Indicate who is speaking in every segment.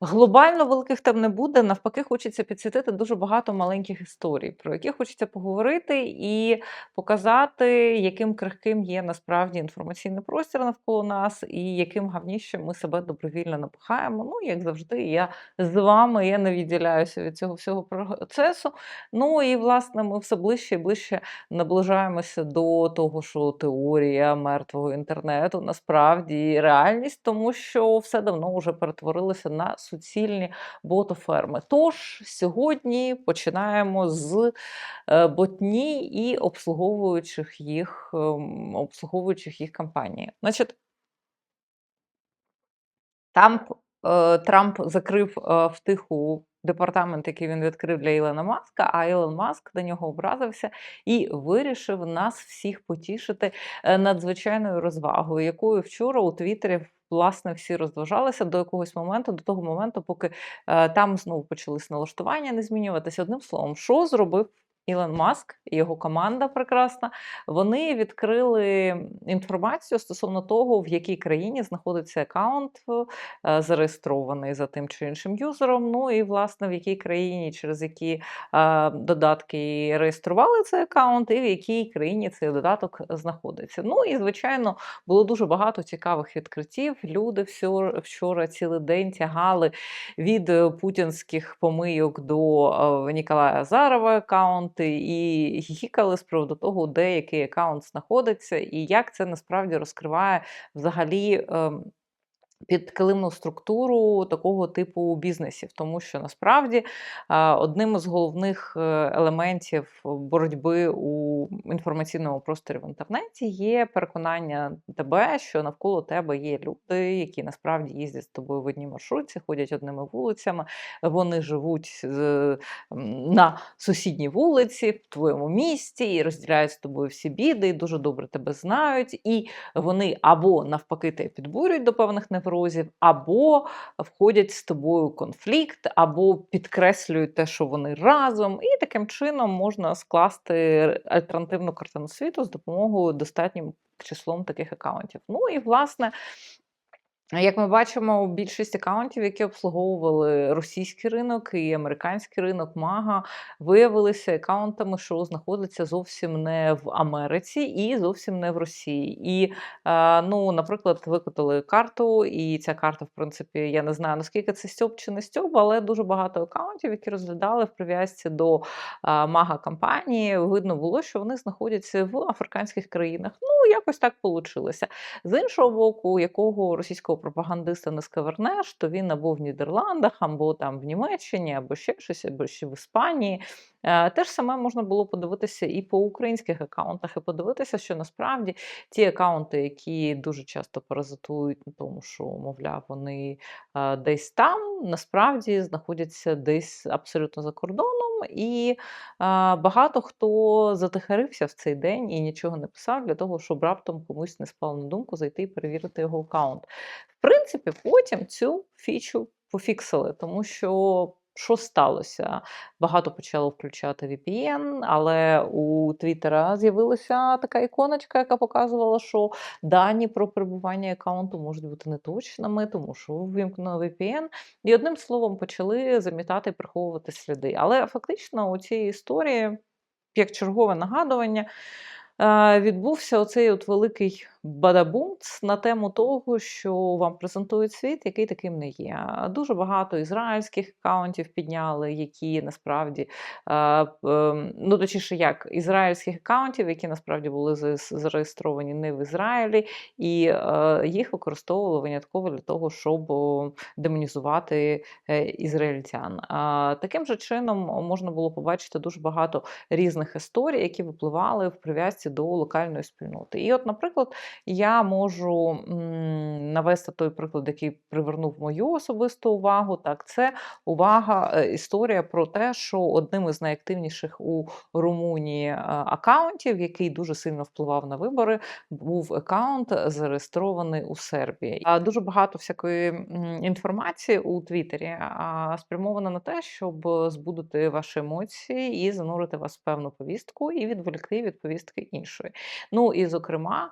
Speaker 1: Глобально великих тем не буде. Навпаки, хочеться підсвітити дуже багато маленьких історій, про які хочеться поговорити і показати, яким крихким є насправді інформаційний простір навколо нас, і яким гавнішим ми себе добровільно напихаємо. Ну, як завжди, я з вами я не відділяюся від цього всього процесу. Ну і власне ми все ближче і ближче наближаємося до того, що теорія мертвого інтернету насправді реальність, тому що все давно вже перетворилося на суцільні ботоферми. Тож сьогодні починаємо з е, ботні і обслуговуючих їх ем, обслуговуючих їх компаній. Значить, Трамп, е, Трамп закрив е, втиху департамент, який він відкрив для Ілона Маска, а Ілон Маск на нього образився і вирішив нас всіх потішити надзвичайною розвагою, якою вчора у Твіттері власне всі розважалися до якогось моменту, до того моменту, поки е, там знову почались налаштування не змінюватися. Одним словом, що зробив Ілон Маск і його команда прекрасна, вони відкрили інформацію стосовно того, в якій країні знаходиться аккаунт, е, зареєстрований за тим чи іншим юзером. Ну і власне в якій країні, через які е, додатки реєстрували цей аккаунт, і в якій країні цей додаток знаходиться. Ну і звичайно було дуже багато цікавих відкриттів. Люди вчора цілий день тягали від е, путінських помийок до Ніколая Азарова аккаунти і гікали з приводу того, де який аккаунт знаходиться, і як це насправді розкриває взагалі. ем, Підкилимну структуру такого типу бізнесів, тому що насправді одним із головних е, елементів боротьби у інформаційному просторі в інтернеті є переконання тебе, що навколо тебе є люди, які насправді їздять з тобою в одній маршрутці, ходять одними вулицями, вони живуть на сусідній вулиці, в твоєму місті і розділяють з тобою всі біди, і дуже добре тебе знають, і вони або навпаки тебе підбурюють до певних неврозів, або входять з тобою в конфлікт, або підкреслюють те, що вони разом, і таким чином можна скласти альтернативну картину світу з допомогою достатнім числом таких акаунтів. Ну і власне. Як ми бачимо, більшість акаунтів, які обслуговували російський ринок і американський ринок Мага, виявилися акаунтами, що знаходяться зовсім не в Америці і зовсім не в Росії. І, е, ну, наприклад, викотали карту, і ця карта, в принципі, я не знаю, наскільки це стьоп чи не стьоп, але дуже багато акаунтів, які розглядали в прив'язці до мага компанії, видно було, що вони знаходяться в африканських країнах. Ну, якось так вийшло. З іншого боку, якого російського пропагандиста не скавернеш, то він або в Нідерландах, або там в Німеччині, або ще щось, або ще в Іспанії. Е, Те ж саме можна було подивитися і по українських акаунтах, і подивитися, що насправді ті акаунти, які дуже часто паразитують на тому, що, мовляв, вони е, десь там, насправді знаходяться десь абсолютно за кордоном, і багато хто затихарився в цей день і нічого не писав для того, щоб раптом комусь не спало на думку зайти і перевірити його аккаунт. В принципі, потім цю фічу пофіксили, тому що. Що сталося? Багато почало включати VPN, але у Твіттера з'явилася така іконочка, яка показувала, що дані про перебування аккаунту можуть бути неточними, тому що вимкнено VPN. І одним словом почали замітати і приховувати сліди. Але фактично у цій історії, як чергове нагадування, відбувся оцей от великий бадабумц на тему того, що вам презентують світ, який таким не є. Дуже багато ізраїльських аккаунтів підняли, які насправді ем, ну точніше, як ізраїльських аккаунтів, які насправді були зареєс- зареєстровані не в Ізраїлі, і е, їх використовували винятково для того, щоб демонізувати е, ізраїльтян. Таким же чином можна було побачити дуже багато різних історій, які випливали в прив'язці до локальної спільноти. І, от, наприклад, я можу навести той приклад, який привернув мою особисту увагу. Так, це увага, е, історія про те, що одним із найактивніших у Румунії е, акаунтів, який дуже сильно впливав на вибори, був акаунт зареєстрований у Сербії. Дуже багато всякої інформації у Твіттері а, спрямовано на те, щоб збудити ваші емоції і занурити вас в певну повістку і відволікти від повістки іншої. Ну і зокрема,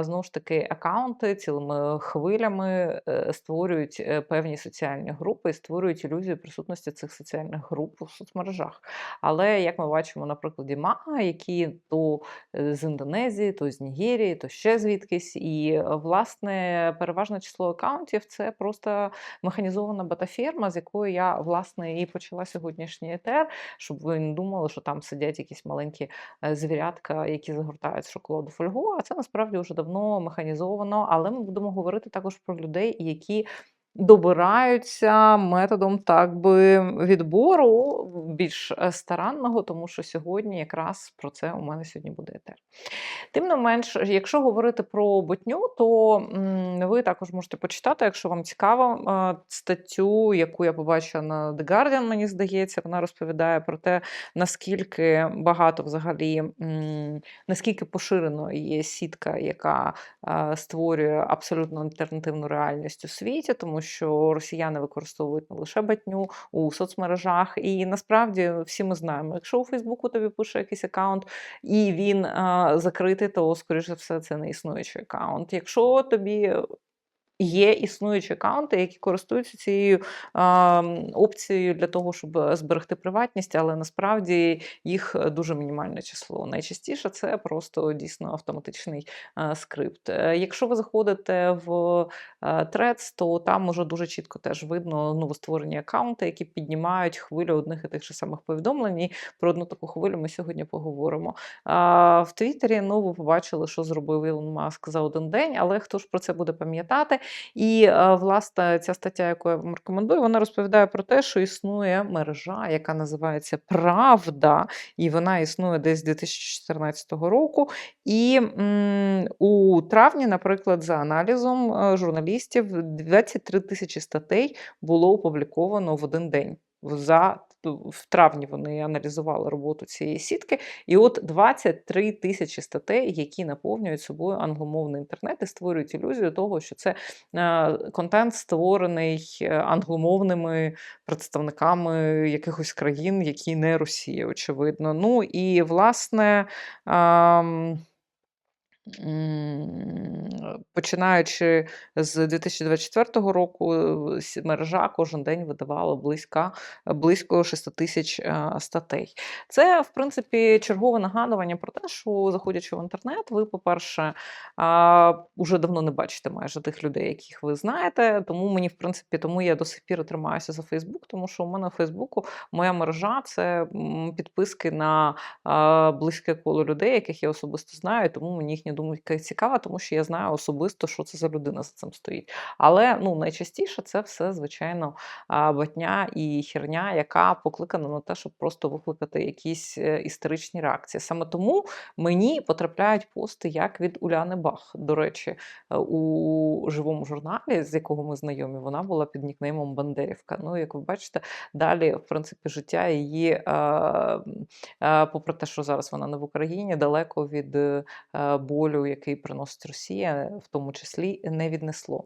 Speaker 1: знову ж таки акаунти цілими хвилями е, створюють е, певні соціальні групи і створюють ілюзію присутності цих соціальних груп у соцмережах. Але як ми бачимо на прикладі Мага, які то е, з Індонезії, то з Нігерії, то ще звідкись, і власне переважне число акаунтів це просто механізована бета-ферма, з якою я власне і почала сьогоднішній етер, щоб ви не думали, що там сидять якісь маленькі звірятка, які загортають шоколаду фольгу. А це насправді вже давно механізовано. Але ми будемо говорити також про людей, які добираються методом так би відбору більш е, старанного, тому що сьогодні якраз про це у мене сьогодні буде етер. Тим не менш, якщо говорити про ботню, то ви також можете почитати, якщо вам цікаво, е, статтю, яку я побачила на The Guardian, мені здається, вона розповідає про те, наскільки багато взагалі, наскільки поширено є сітка, яка е, створює абсолютно альтернативну реальність у світі, тому що росіяни використовують не лише батню у соцмережах, і насправді всі ми знаємо, якщо у Фейсбуку тобі пише якийсь аккаунт, і він а, закритий, то скоріш за все це не існуючий аккаунт. Якщо тобі Є існуючі аккаунти, які користуються цією м, опцією для того, щоб е, зберегти приватність, але насправді їх е, дуже мінімальне число. Найчастіше це просто дійсно автоматичний а, скрипт. Е, Якщо ви заходите в е, Threads, то там уже дуже чітко теж видно новостворені аккаунти, які піднімають хвилю одних і тих же самих повідомлень. І про одну таку хвилю ми сьогодні поговоримо. А, В Твіттері ну, ви побачили, що зробив Ілон Маск за один день, але хто ж про це буде пам'ятати? І е, власне ця стаття, яку я вам рекомендую, вона розповідає про те, що існує мережа, яка називається Правда, і вона існує десь з 2014 року. І м, у травні, наприклад, за аналізом е, журналістів, 23 тисячі статей було опубліковано в один день. За в травні вони аналізували роботу цієї сітки, і от 23 тисячі статей, які наповнюють собою англомовний інтернет і створюють ілюзію того, що це е, контент створений е, англомовними представниками якихось країн, які не Росія, очевидно. Ну і власне. Починаючи з 2024 року, е, мережа кожен день видавала близька, близько 6 тисяч е, статей. Це, в принципі, чергове нагадування про те, що заходячи в інтернет, ви, по-перше, а, уже давно не бачите майже тих людей, яких ви знаєте. Тому мені, в принципі, тому я до сих пір тримаюся за Фейсбук, тому що у мене у Фейсбуку моя мережа це підписки на близьке коло людей, яких я особисто знаю, тому мені їхня думка цікава, тому що я знаю особисто, що це за людина за цим стоїть. Але ну, найчастіше це все, звичайно, батня і херня, яка покликана на те, щоб просто викликати якісь е, історичні реакції. Саме тому мені потрапляють пости як від Уляни Бах. До речі, е, у живому журналі, з якого ми знайомі, вона була під нікнеймом Бандерівка. Ну, як ви бачите, далі, в принципі, життя її, попри те, що зараз вона не в Україні, далеко від е, болю, який приносить Росія, в тому числі не віднесло.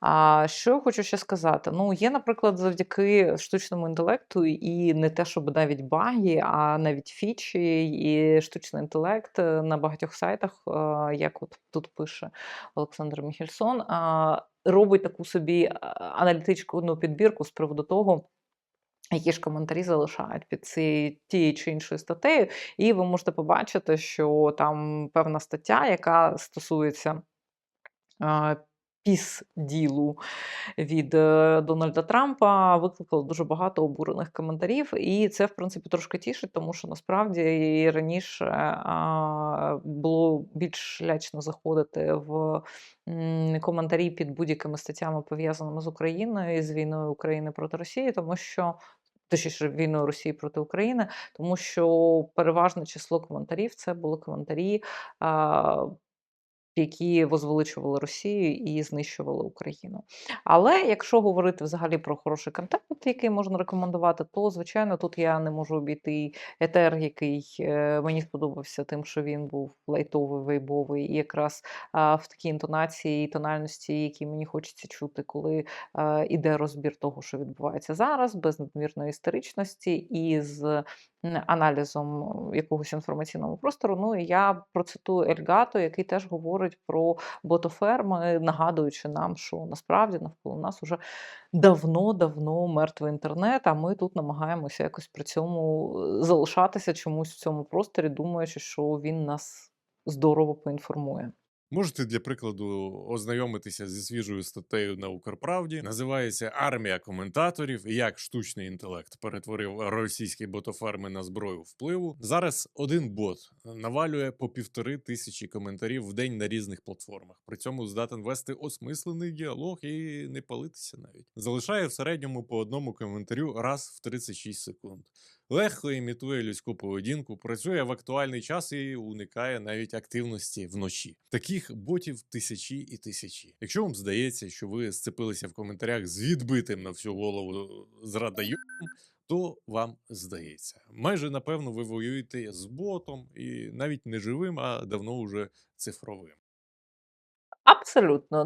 Speaker 1: А що я хочу ще сказати? Ну, є, наприклад, завдяки штучному інтелекту, і не те, щоб навіть баги, а навіть фічі і штучний інтелект е, на багатьох сайтах, е, як от тут пише Олександр Міхельсон, робить таку собі аналітичну підбірку з приводу того. Які ж коментарі залишають під цією тією чи іншою статтею, і ви можете побачити, що там певна стаття, яка стосується а, піс-ділу від е, Дональда Трампа, викликала дуже багато обурених коментарів. І це, в принципі, трошки тішить, тому що насправді і раніше а, було більш лячно заходити в коментарі під будь-якими статтями, пов'язаними з Україною і з війною України проти Росії, тому що. Точніше, війною Росії проти України, тому що переважне число коментарів це були коментарі, які возвеличували Росію і знищували Україну. Але якщо говорити взагалі про хороший контент, який можна рекомендувати, то звичайно тут я не можу обійти етер, який е, мені сподобався тим, що він був лайтовий, вейбовий, і якраз в такій інтонації і тональності, які мені хочеться чути, коли іде розбір того, що відбувається зараз, без надмірної історичності і з аналізом якогось інформаційного простору. Ну і я процитую Ельгато, який теж говорить. про ботоферми, нагадуючи нам, що насправді навколо нас уже давно-давно мертвий інтернет, а ми тут намагаємося якось при цьому е, залишатися чомусь в цьому просторі, думаючи, що він нас здорово поінформує.
Speaker 2: Можете для прикладу ознайомитися зі свіжою статтею на Укрправді. Називається Армія коментаторів як штучний інтелект перетворив російські ботоферми на зброю впливу. Зараз один бот навалює по півтори тисячі коментарів в день на різних платформах. При цьому здатен вести осмислений діалог і не палитися навіть. Залишає в середньому по одному коментарю раз в 36 секунд. Легко імітує людську поведінку, працює в актуальний час і уникає навіть активності вночі. Таких ботів тисячі і тисячі. Якщо вам здається, що ви сцепилися в коментарях з відбитим на всю голову зрадаюм, то вам здається. Майже напевно ви воюєте з ботом і навіть не живим, а давно уже цифровим.
Speaker 1: Абсолютно.